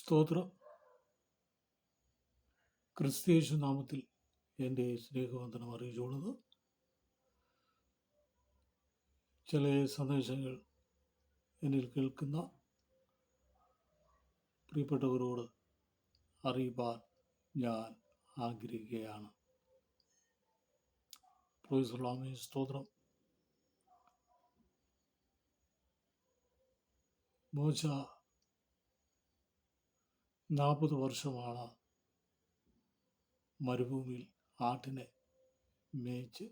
സ്തോത്രം. ക്രിസ്തീയേശു നാമത്തിൽ എന്റെ സ്നേഹവന്ദനം അറിയിച്ചുകൊള്ളുന്നു. ചില സന്ദേശങ്ങൾ എന്നിൽ കേൾക്കുന്ന പ്രിയപ്പെട്ടവരോട് അറിയിപ്പാൻ ഞാൻ ആഗ്രഹിക്കുകയാണ്. പ്രോയിസ്ലാമി സ്തോത്രം. മോശ നാൽപ്പത് വർഷമാണ് മരുഭൂമിയിൽ ആട്ടിനെ മേച്ച്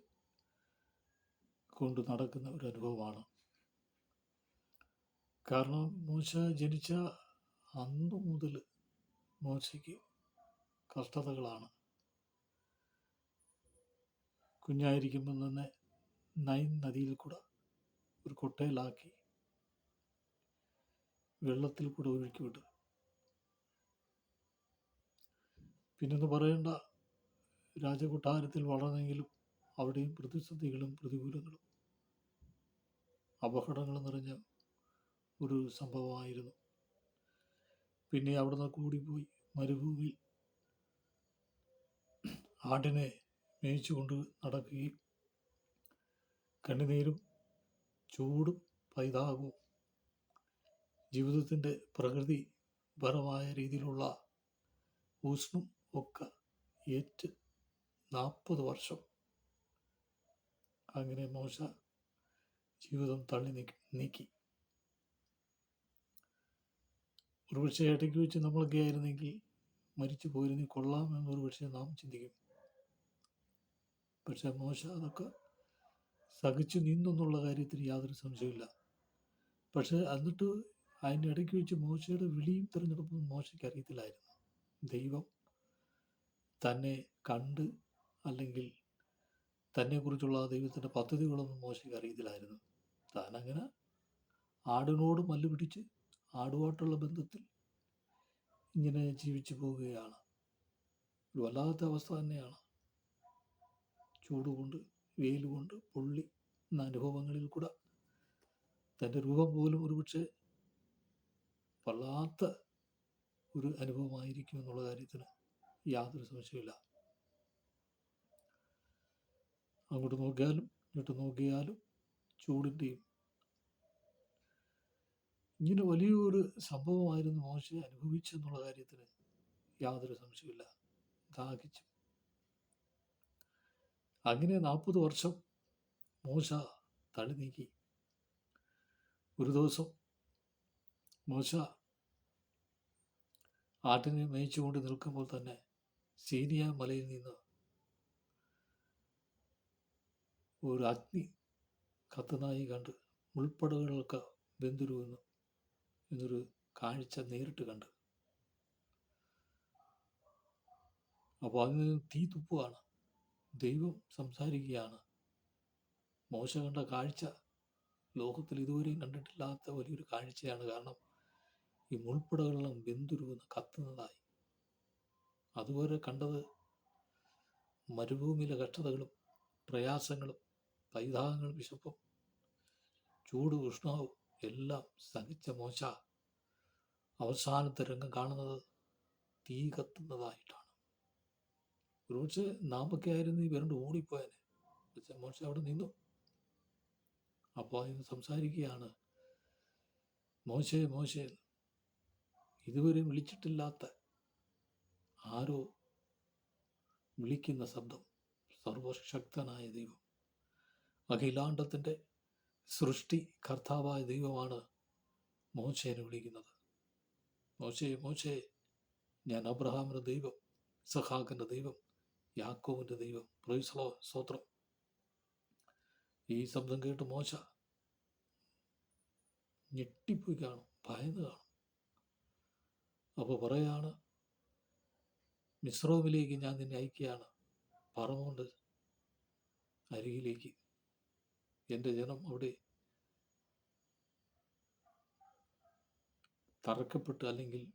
കൊണ്ട് നടക്കുന്ന ഒരു അനുഭവമാണ്. കാരണം മോശ ജനിച്ച അന്ന് മുതൽ മോശയ്ക്ക് കഷ്ടതകളാണ്. കുഞ്ഞായിരിക്കുമ്പോൾ തന്നെ നൈൻ നദിയിൽ കൂടെ ഒരു കൊട്ടയിലാക്കി വെള്ളത്തിൽ കൂടെ ഒഴുക്കി വിട്ടു. പിന്നൊന്ന് പറയേണ്ട രാജകൊട്ടാരത്തിൽ വളർന്നെങ്കിലും അവിടെയും പ്രതിസന്ധികളും പ്രതികൂലങ്ങളും അപകടങ്ങളും നിറഞ്ഞ ഒരു സംഭവമായിരുന്നു. പിന്നെ അവിടുന്ന് കൂടിപ്പോയി മരുഭൂമിയിൽ ആടിനെ മേയിച്ചുകൊണ്ട് നടക്കുകയും കണ്ണുനീരും ചൂടും പൈതാകവും ജീവിതത്തിന്റെ പ്രകൃതിപരമായ രീതിയിലുള്ള ഊഷ്ണം ഒക്കെ ഏറ്റ് നാൽപ്പത് വർഷം. അങ്ങനെ മോശ ജീവിതം തള്ളി നീക്കി. ഒരുപക്ഷെ ഇടയ്ക്ക് വെച്ച് നമ്മളൊക്കെ ആയിരുന്നെങ്കിൽ മരിച്ചു പോയിരുന്നെങ്കിൽ കൊള്ളാമെന്ന് ഒരുപക്ഷെ നാം ചിന്തിക്കും. പക്ഷെ മോശ അതൊക്കെ സഹിച്ചു നിന്നെന്നുള്ള കാര്യത്തിൽ യാതൊരു സംശയമില്ല പക്ഷെ എന്നിട്ട് അതിന്റെ ഇടയ്ക്ക് വെച്ച് മോശയുടെ വിളിയും തിരഞ്ഞെടുപ്പും മോശയ്ക്ക് അറിയത്തില്ലായിരുന്നു. ദൈവം തന്നെ കണ്ട് അല്ലെങ്കിൽ തന്നെക്കുറിച്ചുള്ള ദൈവത്തിന്റെ പദ്ധതികളൊന്നും മോശയ്ക്ക് അറിയത്തില്ലായിരുന്നു. താൻ അങ്ങനെ ആടിനോട് മല്ലു പിടിച്ച് ആടുമായിട്ടുള്ള ബന്ധത്തിൽ ഇങ്ങനെ ജീവിച്ചു പോവുകയാണ്. ഒരു വല്ലാത്ത അവസ്ഥ തന്നെയാണ്. ചൂട് കൊണ്ട് വെയിൽ കൊണ്ട് പൊള്ളി എന്ന അനുഭവങ്ങളിൽ കൂടെ തന്റെ രൂപം പോലും ഒരുപക്ഷെ വല്ലാത്ത ഒരു അനുഭവമായിരിക്കും എന്നുള്ള കാര്യത്തിന് യാതൊരു സംശയമില്ല അങ്ങോട്ട് നോക്കിയാലും ഇങ്ങോട്ട് നോക്കിയാലും ചൂടിന്റെയും ഇങ്ങനെ വലിയൊരു സംഭവമായിരുന്നു മോശം അനുഭവിച്ചെന്നുള്ള കാര്യത്തിന് യാതൊരു സംശയമില്ല ദാഹിച്ചു. അങ്ങനെ നാൽപ്പത് വർഷം മോശ തടി നീക്കി. ഒരു ദിവസം മോശ ആട്ടിനെ മേയിച്ചുകൊണ്ട് നിൽക്കുമ്പോൾ തന്നെ സീനിയ മലയിൽ നിന്ന് ഒരു അഗ്നി കത്തുന്നതായി കണ്ട് മുൾപ്പടകുകളൊക്കെ വെന്തുരുവെന്നു എന്നൊരു കാഴ്ച നേരിട്ട് കണ്ട്. അപ്പോൾ നിന്ന് തീ തുപ്പുകയാണ്. ദൈവം സംസാരിക്കുകയാണ്. മോശ കണ്ട കാഴ്ച ലോകത്തിൽ ഇതുവരെയും കണ്ടിട്ടില്ലാത്ത വലിയൊരു കാഴ്ചയാണ്. കാരണം ഈ മുൾപ്പടകളെല്ലാം വെന്തുരുവെന്ന് കത്തുന്നതായി. അതുവരെ കണ്ടത് മരുഭൂമിയിലെ കഷ്ടതകളും പ്രയാസങ്ങളും പൈതാഹങ്ങളും വിശപ്പും ചൂട് ഉഷ്ണവും എല്ലാം സഹിച്ച മോശ അവസാനത്തെ രംഗം കാണുന്നത് തീ കത്തുന്നതായിട്ടാണ്. ഒരുപക്ഷെ നാമൊക്കെ ആയിരുന്നു ഈ വരണ്ട് ഓടിപ്പോയനെ. പക്ഷെ മോശ അവിടെ നിന്നു. അപ്പോൾ അതിന് സംസാരിക്കുകയാണ് മോശേ മോശേ ഇതുവരെയും വിളിച്ചിട്ടില്ലാത്ത ആരോ വിളിക്കുന്ന ശബ്ദം സർവശക്തനായ ദൈവം. അഖിലാണ്ടത്തിന്റെ സൃഷ്ടി കർത്താവായ ദൈവമാണ് മോശേനെ വിളിക്കുന്നത്. മോശേ മോശേ ഞാൻ അബ്രഹാമിന്റെ ദൈവം സഹാക്കിന്റെ ദൈവം യാക്കോവിന്റെ ദൈവം. പ്രൈസ്ലോ സ്തോത്രം ഈ ശബ്ദം കേട്ട് മോശ ഞെട്ടിപ്പോയി കാണും ഭയന്ന് കാണും. അപ്പോൾ പറയാണ് മിശ്രോമിലേക്ക് ഞാൻ നിന്നെ അയക്കുകയാണ്. പറമുകൊണ്ട് അരികിലേക്ക്. എന്റെ ജനം അവിടെ തറക്കപ്പെട്ട് അല്ലെങ്കിൽ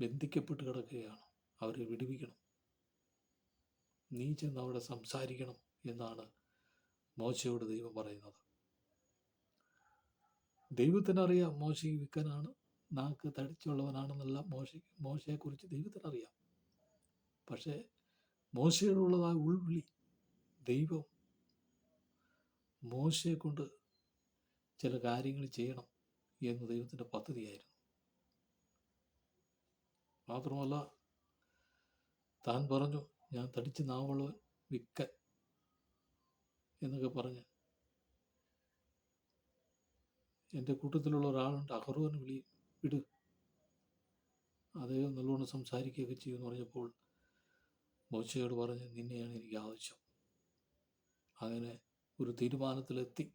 ബന്ധിക്കപ്പെട്ട് കിടക്കുകയാണ്. അവരെ വിടുവിക്കണം. നീ ചെന്ന് അവിടെ സംസാരിക്കണം എന്നാണ് മോശയോട് ദൈവം പറയുന്നത്. ദൈവത്തിനറിയാം മോശ വിക്കനാണ് നാക്ക് തടിച്ചുള്ളവനാണെന്നുള്ള മോശ മോശയെക്കുറിച്ച് ദൈവത്തിന് പക്ഷേ മോശയോടുള്ളതായ ഉൾവിളി ദൈവം മോശയെ കൊണ്ട് ചില കാര്യങ്ങൾ ചെയ്യണം എന്ന് ദൈവത്തിന്റെ പദ്ധതിയായിരുന്നു. മാത്രമല്ല താൻ പറഞ്ഞു ഞാൻ തടിച്ച് നാവുള്ളവൻ വിക്കൻ എന്നൊക്കെ പറഞ്ഞ് എന്റെ കൂട്ടത്തിലുള്ള ഒരാളുണ്ട് അഹ്റോന് വിളി വിട്. അദ്ദേഹം നല്ലോണം സംസാരിക്കുകയൊക്കെ ചെയ്യുമെന്ന് പറഞ്ഞപ്പോൾ മോശയോട് പറഞ്ഞു നിന്നെയാണ് എനിക്ക് ആവശ്യം. അങ്ങനെ ഒരു തീരുമാനത്തിലെത്തി.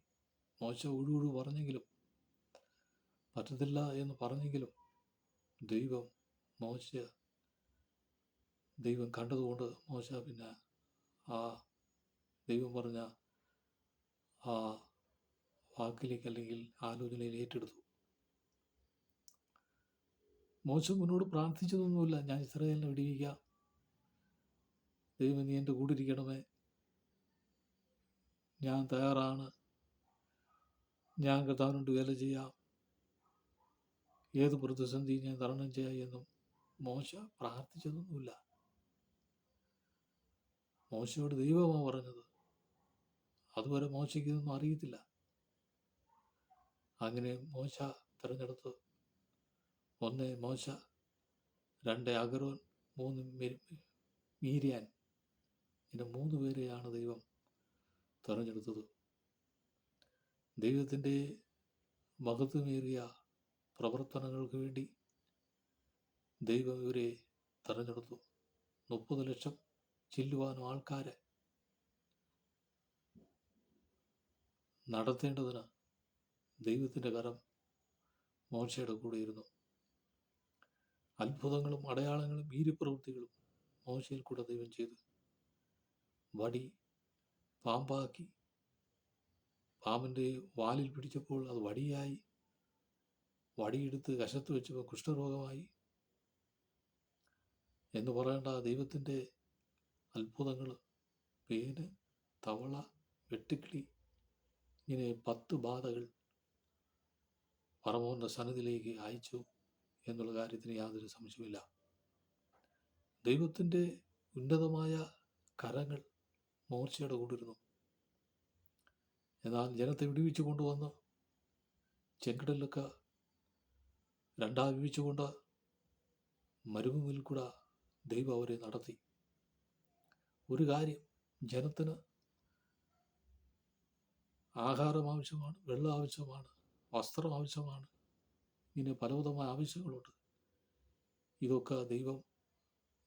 മോശ ഒഴുകൊഴു പറഞ്ഞെങ്കിലും പറ്റത്തില്ല എന്ന് പറഞ്ഞെങ്കിലും ദൈവം മോശ ദൈവം കണ്ടതുകൊണ്ട് മോശ പിന്നെ ആ ദൈവം പറഞ്ഞ ആ വാക്കിലേക്ക് അല്ലെങ്കിൽ ആലോചനയിൽ ഏറ്റെടുത്തു. മോശം മുന്നോട് പ്രാർത്ഥിച്ചതൊന്നുമില്ല. ഞാൻ ഇസ്രയേലിനെ വിടിവിക്കാം. ദൈവം നീ എന്റെ കൂടെ ഇരിക്കണമേ. ഞാൻ തയ്യാറാണ്. ഞാൻ കർത്താവിനോട് വേല ചെയ്യാം. ഏത് പ്രതിസന്ധി ഞാൻ തരണം ചെയ്യാം എന്നും മോശ പ്രാർത്ഥിച്ചതൊന്നുമില്ല. മോശയോട് ദൈവമാണ് പറഞ്ഞത്. അതുവരെ മോശയ്ക്ക് ഇതൊന്നും അറിയത്തില്ല. അങ്ങനെ മോശ തിരഞ്ഞെടുത്ത് ഒന്ന് മോശ രണ്ട് അഗറോൻ മൂന്ന് മീരിയാൻ ഇങ്ങനെ മൂന്ന് പേരെയാണ് ദൈവം തെരഞ്ഞെടുത്തത്. ദൈവത്തിന്റെ മഹത്വമേറിയ പ്രവർത്തനങ്ങൾക്ക് വേണ്ടി ദൈവം ഇവരെ തെരഞ്ഞെടുത്തു. മുപ്പത് ലക്ഷം ചെല്ലുവാനും ആൾക്കാരെ നടത്തേണ്ടതിന് ദൈവത്തിന്റെ കരം മോശയുടെ കൂടെ ഇരുന്നു അത്ഭുതങ്ങളും അടയാളങ്ങളും വീര്യപ്രവൃത്തികളും മോശയിൽ കൂടെ ദൈവം ചെയ്തു. വടി പാമ്പാക്കി. പാമ്പിന്റെ വാലിൽ പിടിച്ചപ്പോൾ അത് വടിയായി. വടിയെടുത്ത് കശത്ത് വെച്ചപ്പോൾ കുഷ്ഠരോഗമായി. എന്ന് പറയേണ്ട ദൈവത്തിന്റെ അത്ഭുതങ്ങൾ പേന് തവള വെട്ടുക്കിളി ഇങ്ങനെ പത്ത് ബാധകൾ പറമോന്റെ സന്നിധിയിലേക്ക് അയച്ചു എന്നുള്ള കാര്യത്തിന് യാതൊരു സംശയമില്ല ദൈവത്തിന്റെ ഉന്നതമായ കരങ്ങൾ മോർച്ചയുടെ കൂടിരുന്നു എന്നാൽ ജനത്തെ വിടുവിച്ചു കൊണ്ടുവന്ന് ചെങ്കടലിലൊക്കെ രണ്ടാം വിവിച്ചുകൊണ്ട് മരുഭൂമിയിൽ കൂടെ ദൈവം അവരെ നടത്തി. ഒരു കാര്യം ജനത്തിന് ആഹാരം ആവശ്യമാണ് വെള്ളം ആവശ്യമാണ് വസ്ത്രം ആവശ്യമാണ് ഇങ്ങനെ പലവിധമായ ആവശ്യങ്ങളുണ്ട്. ഇതൊക്കെ ദൈവം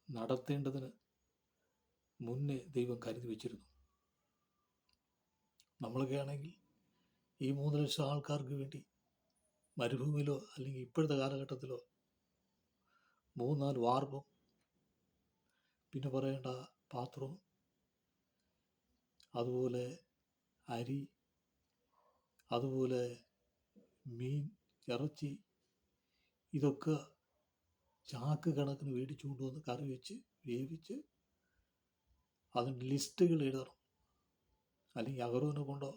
നടത്തേണ്ടതിന് മുന്നേ ദൈവം കരുതി വെച്ചിരുന്നു. നമ്മളൊക്കെ ആണെങ്കിൽ ഈ മൂന്ന് ലക്ഷം ആൾക്കാർക്ക് വേണ്ടി മരുഭൂമിയിലോ അല്ലെങ്കിൽ ഇപ്പോഴത്തെ കാലഘട്ടത്തിലോ മൂന്നാൽ വാർപ്പും പിന്നെ പറയേണ്ട പാത്രവും അതുപോലെ അരി അതുപോലെ മീൻ ഇറച്ചി ഇതൊക്കെ ചാക്ക് കണക്കിന് മേടിച്ചു കൊണ്ടുവന്ന് കറി വെച്ച് വേവിച്ച് അതിന്റെ ലിസ്റ്റുകൾ എഴുതണം. അല്ലെങ്കിൽ അഗർവിനെ കൊണ്ടോ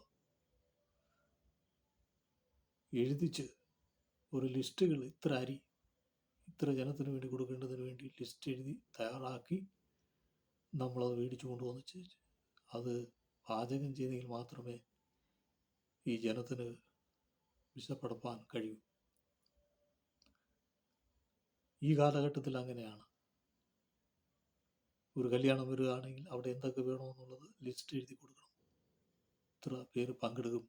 എഴുതിച്ച് ഒരു ലിസ്റ്റുകൾ ഇത്ര അരി ഇത്ര ജനത്തിന് വേണ്ടി കൊടുക്കേണ്ടതിന് വേണ്ടി ലിസ്റ്റ് എഴുതി തയ്യാറാക്കി നമ്മളത് മേടിച്ചു കൊണ്ടുവന്ന് അത് പാചകം ചെയ്തെങ്കിൽ മാത്രമേ ഈ ജനത്തിന് വിശപ്പടപ്പാൻ കഴിയൂ. ഈ കാലഘട്ടത്തിൽ അങ്ങനെയാണ്. ഒരു കല്യാണം വരികയാണെങ്കിൽ അവിടെ എന്തൊക്കെ വേണമെന്നുള്ളത് ലിസ്റ്റ് എഴുതി കൊടുക്കണം. ഇത്ര പേര് പങ്കെടുക്കും.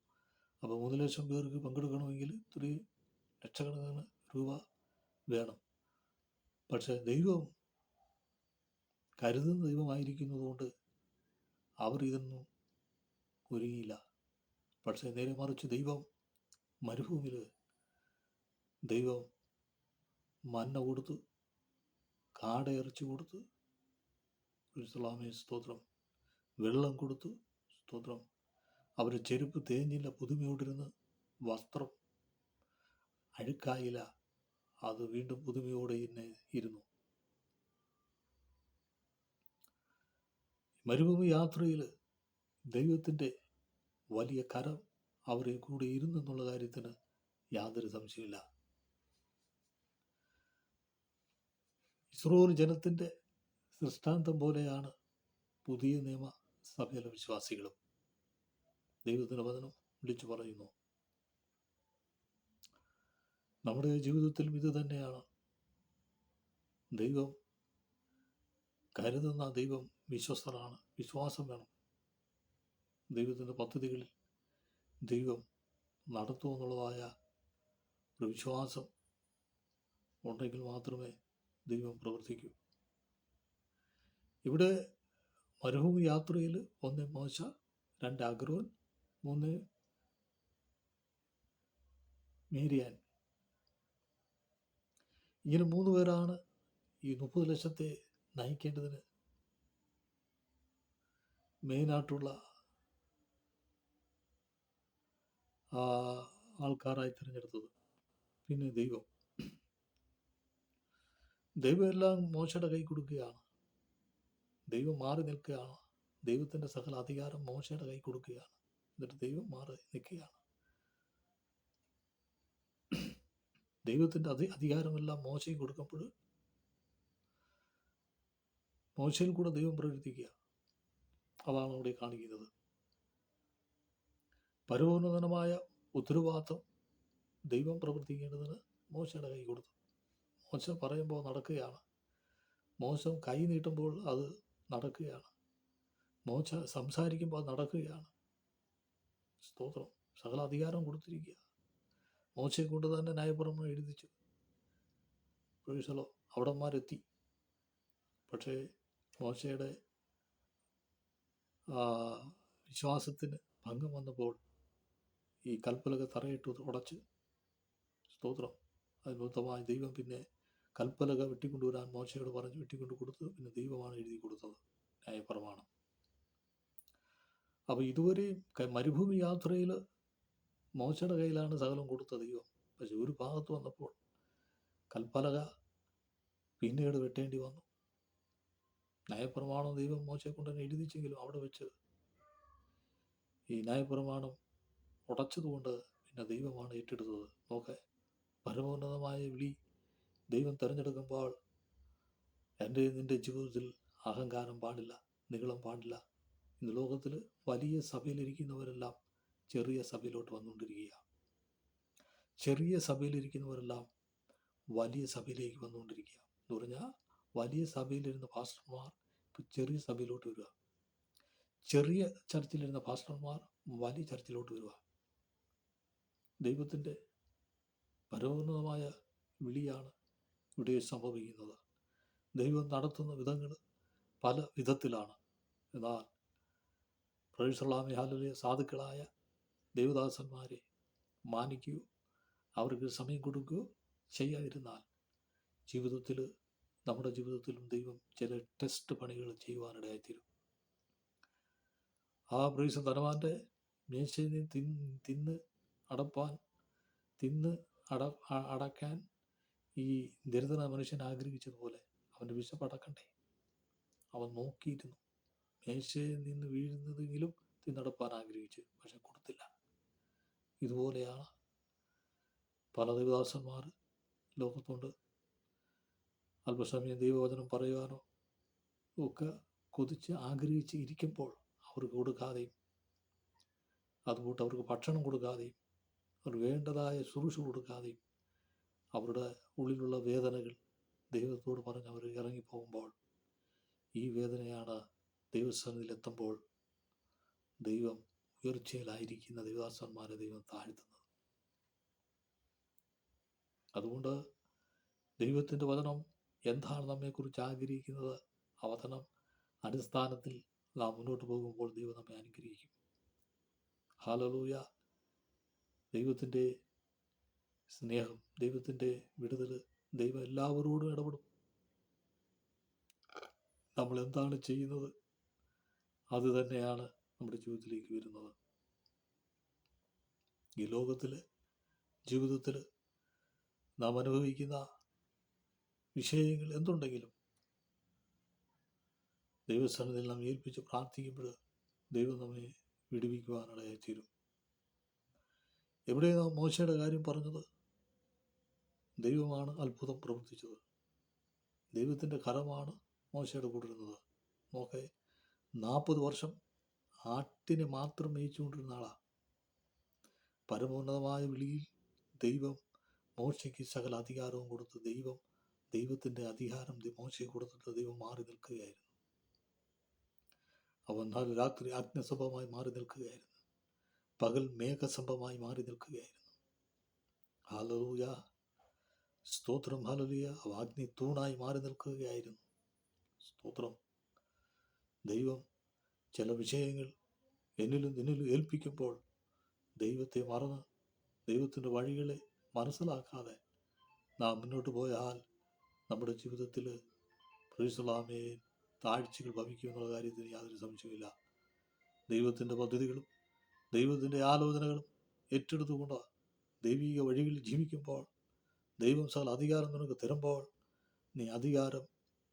അപ്പോൾ മൂന്ന് ലക്ഷം പേർക്ക് പങ്കെടുക്കണമെങ്കിൽ ഇത്രയും ലക്ഷക്കണക്കിന് രൂപ വേണം. പക്ഷേ ദൈവം കരുതുന്ന ദൈവമായിരിക്കുന്നതുകൊണ്ട് അവർ ഇതൊന്നും ഒരുങ്ങിയില്ല. പക്ഷേ നേരെ മറിച്ച് ദൈവം മരുഭൂമിയിൽ ദൈവം മന്ന കൊടുത്തു കാട ഇറച്ചി കൊടുത്തു ഇസ്ലാമേ സ്തോത്രം. വെള്ളം കൊടുത്തു സ്തോത്രം. അവർ ചെരുപ്പ് തേഞ്ഞില്ല പുതുമയോടിരുന്ന് വസ്ത്രം. അഴുക്കായില്ല അത് വീണ്ടും പുതുമയോടെ തന്നെ ഇരുന്നു. മരുഭൂമി യാത്രയിൽ ദൈവത്തിന്റെ വലിയ കരം അവരെ കൂടെ ഇരുന്നെന്നുള്ള കാര്യത്തിന് യാതൊരു സംശയമില്ല ഇസ്രോൽ ജനത്തിന്റെ ദൃഷ്ടാന്തം പോലെയാണ് പുതിയ നിയമ സഭയിലെ വിശ്വാസികളും. ദൈവത്തിന്റെ വചനം വിളിച്ചു പറയുന്നു. നമ്മുടെ ജീവിതത്തിലും ഇത് തന്നെയാണ്. ദൈവം കരുതുന്ന ദൈവം വിശ്വസ്തനാണ്. വിശ്വാസം വേണം. ദൈവത്തിന്റെ പദ്ധതികളിൽ ദൈവം നടത്തുമെന്നുള്ളതായ ഒരു വിശ്വാസം ഉണ്ടെങ്കിൽ മാത്രമേ ദൈവം പ്രവർത്തിക്കൂ. ഇവിടെ മരുഭൂമി യാത്രയിൽ ഒന്ന് മോശ രണ്ട് അഗ്രോൻ മൂന്ന് മേരിയാൻ. ഇങ്ങനെ മൂന്ന് പേരാണ് ഈ മുപ്പത് ലക്ഷത്തെ നയിക്കേണ്ടതിന് മെയിനായിട്ടുള്ള ആൾക്കാരായി തിരഞ്ഞെടുത്തത്. പിന്നെ ദൈവം. ദൈവം എല്ലാം മോശയുടെ കൈ കൊടുക്കുകയാണ്. ദൈവം മാറി നിൽക്കുകയാണ്. ദൈവത്തിന്റെ സകല അധികാരം മോശയുടെ കൈ കൊടുക്കുകയാണ്. എന്നിട്ട് ദൈവം മാറി നിൽക്കുകയാണ്. ദൈവത്തിന്റെ അധി അധികാരമെല്ലാം മോശയും കൊടുക്കുമ്പോൾ മോശയിൽ കൂടെ ദൈവം പ്രവർത്തിക്കുക. അതാണ് അവിടെ കാണിക്കുന്നത്. പരമോന്നതനമായ ഉത്തരവാദിത്വം ദൈവം പ്രവർത്തിക്കേണ്ടതിന് മോശയുടെ കൈ കൊടുത്തു. മോശ പറയുമ്പോൾ നടക്കുകയാണ്. മോശം കൈ നീട്ടുമ്പോൾ അത് നടക്കുകയാണ്. മോശ സംസാരിക്കുമ്പോൾ അത് നടക്കുകയാണ്. സ്തോത്രം. സകല അധികാരം കൊടുത്തിരിക്കുക മോശയെ കൊണ്ട് തന്നെ ന്യായപ്രമാണം എഴുതിച്ചു. പ്രൊഫസലോ അവിടന്മാരെത്തി. പക്ഷേ മോശയുടെ വിശ്വാസത്തിന് ഭംഗം വന്നപ്പോൾ ഈ കൽപ്പലക തറയിട്ട് ഉടച്ച്. സ്തോത്രം. അത്ഭുതമായി ദൈവം പിന്നെ കൽപ്പലക വെട്ടിക്കൊണ്ടുവരാൻ മോശയോട് പറഞ്ഞ് വെട്ടിക്കൊണ്ട് കൊടുത്തു പിന്നെ ദൈവമാണ് എഴുതി കൊടുത്തത് ന്യായപ്രമാണം. അപ്പോൾ ഇതുവരെ മരുഭൂമി യാത്രയിൽ മോശയുടെ കയ്യിലാണ് സകലം കൊടുത്ത ദൈവം. പക്ഷെ ഒരു ഭാഗത്ത് വന്നപ്പോൾ കൽപ്പലക പിന്നീട് വെട്ടേണ്ടി വന്നു. ന്യായപ്രമാണം ദൈവം മോശയെ കൊണ്ട് തന്നെ എഴുതിച്ചെങ്കിലും അവിടെ വെച്ച് ഈ ന്യായപ്രമാണം ഉടച്ചതുകൊണ്ട് പിന്നെ ദൈവമാണ് ഏറ്റെടുത്തത്. നോക്കെ പരമോന്നതമായ വിളി ദൈവം തിരഞ്ഞെടുക്കുമ്പോൾ എന്റെ നിന്റെ ജീവിതത്തിൽ അഹങ്കാരം പാടില്ല നികളം പാടില്ല. ഇന്ന് ലോകത്തിൽ വലിയ സഭയിലിരിക്കുന്നവരെല്ലാം ചെറിയ സഭയിലോട്ട് വന്നുകൊണ്ടിരിക്കുക ചെറിയ സഭയിലിരിക്കുന്നവരെല്ലാം വലിയ സഭയിലേക്ക് വന്നുകൊണ്ടിരിക്കുക എന്ന് പറഞ്ഞാൽ വലിയ സഭയിലിരുന്ന പാസ്റ്റർമാർ ഇപ്പോൾ ചെറിയ സഭയിലോട്ട് വരിക. ചെറിയ ചർച്ചിലിരുന്ന പാസ്റ്റർമാർ വലിയ ചർച്ചിലോട്ട് വരിക. ദൈവത്തിന്റെ പരമോന്നതമായ വിളിയാണ് ഇവിടെ സംഭവിക്കുന്നത്. ദൈവം നടത്തുന്ന വിധങ്ങൾ പല വിധത്തിലാണ്. എന്നാൽ പ്രൊഫസർലാമി ഹാലിലെ സാധുക്കളായ ദേവദാസന്മാരെ മാനിക്കുകയോ അവർക്ക് സമയം കൊടുക്കുകയോ ചെയ്യാതിരുന്നാൽ ജീവിതത്തിൽ നമ്മുടെ ജീവിതത്തിലും ദൈവം ചില ടെസ്റ്റ് പണികൾ ചെയ്യുവാനിടയായിത്തീരും. ആ പ്രൈസ് ധനവാന്റെ മേശയിൽ നിന്ന് തിന്ന് അടപ്പാൻ തിന്ന് അട അടക്കാൻ ഈ ദരിദ്ര മനുഷ്യൻ ആഗ്രഹിച്ചതുപോലെ അവന്റെ വിശപ്പ് അടക്കണ്ടേ? അവൻ നോക്കിയിരുന്നു. മേശയിൽ നിന്ന് വീഴുന്നതെങ്കിലും തിന്നടപ്പാൻ ആഗ്രഹിച്ചു പക്ഷെ കൊടുത്തില്ല. ഇതുപോലെയാണ് പല ദേവദാസന്മാർ ലോകത്തുണ്ട്. അല്പസമയം ദൈവവചനം പറയുവാനോ ഒക്കെ കൊതിച്ച് ആഗ്രഹിച്ച് ഇരിക്കുമ്പോൾ അവർക്ക് കൊടുക്കാതെയും അതുകൂട്ട് അവർക്ക് ഭക്ഷണം കൊടുക്കാതെയും അവർ വേണ്ടതായ ശുശ്രൂഷ കൊടുക്കാതെയും അവരുടെ ഉള്ളിലുള്ള വേദനകൾ ദൈവത്തോട് പറഞ്ഞ് അവർ ഇറങ്ങിപ്പോകുമ്പോൾ ഈ വേദനയാണ് ദൈവസന്നിധിയിലെത്തുമ്പോൾ ദൈവം ഉയർച്ചയിലായിരിക്കുന്ന ദൈവദാസന്മാരെ ദൈവം താഴ്ത്തുന്നത്. അതുകൊണ്ട് ദൈവത്തിന്റെ വചനം എന്താണ് നമ്മെക്കുറിച്ച് ആഗ്രഹിക്കുന്നത്? ആ വചനം അടിസ്ഥാനത്തിൽ നാം മുന്നോട്ട് പോകുമ്പോൾ ദൈവം നമ്മെ അനുഗ്രഹിക്കും. ഹാലലൂയ ദൈവത്തിന്റെ സ്നേഹം ദൈവത്തിന്റെ വിടുതൽ ദൈവം എല്ലാവരോടും ഇടപെടും. നമ്മൾ എന്താണ് ചെയ്യുന്നത്? അത് തന്നെയാണ് നമ്മുടെ ജീവിതത്തിലേക്ക് വരുന്നത്. ഈ ലോകത്തിൽ ജീവിതത്തിൽ നാം അനുഭവിക്കുന്ന വിഷയങ്ങൾ എന്തുണ്ടെങ്കിലും ദൈവസ്ഥാനത്തിൽ നാം ഏൽപ്പിച്ച് പ്രാർത്ഥിക്കുമ്പോൾ ദൈവം നമ്മെ വിടുവിക്കുവാനിടയായി തീരും. എവിടെ നാം മോശയുടെ കാര്യം പറഞ്ഞത്? ദൈവമാണ് അത്ഭുതം പ്രവർത്തിച്ചത്. ദൈവത്തിന്റെ കരമാണ് മോശയുടെ കൂടെ ഇരുന്നത് നോക്കെ നാൽപ്പത് വർഷം ആട്ടിനെ മാത്രം മേയിച്ചുകൊണ്ടിരുന്ന ആളാണ് പരമോന്നതമായ വിളിയിൽ ദൈവം മോശയ്ക്ക് സകല അധികാരവും കൊടുത്ത് ദൈവം ദൈവത്തിന്റെ അധികാരം മോശയ്ക്ക് കൊടുത്തിട്ട് ദൈവം മാറി നിൽക്കുകയായിരുന്നു. അവൻ നാല് രാത്രി ആജ്ഞസംഭവമായി മാറി നിൽക്കുകയായിരുന്നു. പകൽ മേഘസംഭവമായി മാറി നിൽക്കുകയായിരുന്നു. സ്തോത്രം ഹലലിയ അവ അഗ്നി തൂണായി മാറി നിൽക്കുകയായിരുന്നു. സ്തോത്രം. ദൈവം ചില വിഷയങ്ങൾ എന്നിലും നിന്നിലും ഏൽപ്പിക്കുമ്പോൾ ദൈവത്തെ മറന്ന് ദൈവത്തിന്റെ വഴികളെ മനസ്സിലാക്കാതെ നാം മുന്നോട്ട് പോയാൽ നമ്മുടെ ജീവിതത്തിൽ പ്രീസലാമേ താഴ്ചകൾ ഭവിക്കുമെന്നുള്ള കാര്യത്തിൽ യാതൊരു സംശയമില്ല ദൈവത്തിന്റെ പദ്ധതികളും ദൈവത്തിന്റെ ആലോചനകളും ഏറ്റെടുത്തുകൊണ്ട് ദൈവിക വഴികളിൽ ജീവിക്കുമ്പോൾ ദൈവം സകല അധികാരം നിനക്ക് തരുമ്പോൾ നീ അധികാരം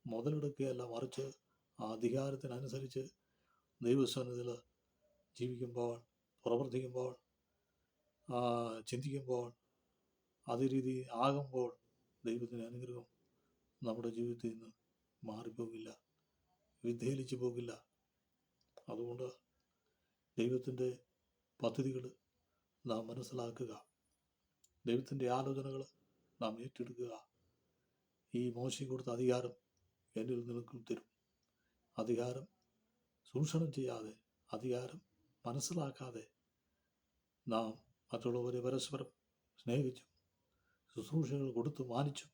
മുതലെടുക്കുകയല്ല മറിച്ച് ആ അധികാരത്തിനനുസരിച്ച് ദൈവസന്നിധിയിൽ ജീവിക്കുമ്പോൾ പ്രവർത്തിക്കുമ്പോൾ ചിന്തിക്കുമ്പോൾ അതേ രീതി ആകുമ്പോൾ ദൈവത്തിന്റെ അനുഗ്രഹം നമ്മുടെ ജീവിതത്തിൽ നിന്ന് മാറിപ്പോകില്ല വിദ്ധേലിച്ചു പോകില്ല. അതുകൊണ്ട് ദൈവത്തിന്റെ പദ്ധതികൾ നാം മനസ്സിലാക്കുക. ദൈവത്തിന്റെ ആലോചനകൾ നാം ഏറ്റെടുക്കുക. ഈ മോശം കൊടുത്ത അധികാരം എന്നിൽ നിനക്കും തരും. അധികാരം ചൂഷണം ചെയ്യാതെ അധികാരം മനസ്സിലാക്കാതെ നാം മറ്റുള്ളവരെ പരസ്പരം സ്നേഹിച്ചും ശുശ്രൂഷകൾ കൊടുത്തു മാനിച്ചും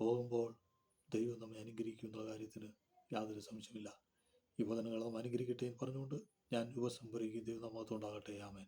പോകുമ്പോൾ ദൈവം നമ്മെ അനുഗ്രഹിക്കുന്ന കാര്യത്തിന് യാതൊരു സംശയമില്ല ഈ വചനങ്ങൾ അനുഗ്രഹിക്കട്ടെ എന്ന് പറഞ്ഞുകൊണ്ട് ഞാൻ ഉപസംഹരിക്കുകയും ദൈവം നമ്മത്തുണ്ടാകട്ടെ ആമേൻ.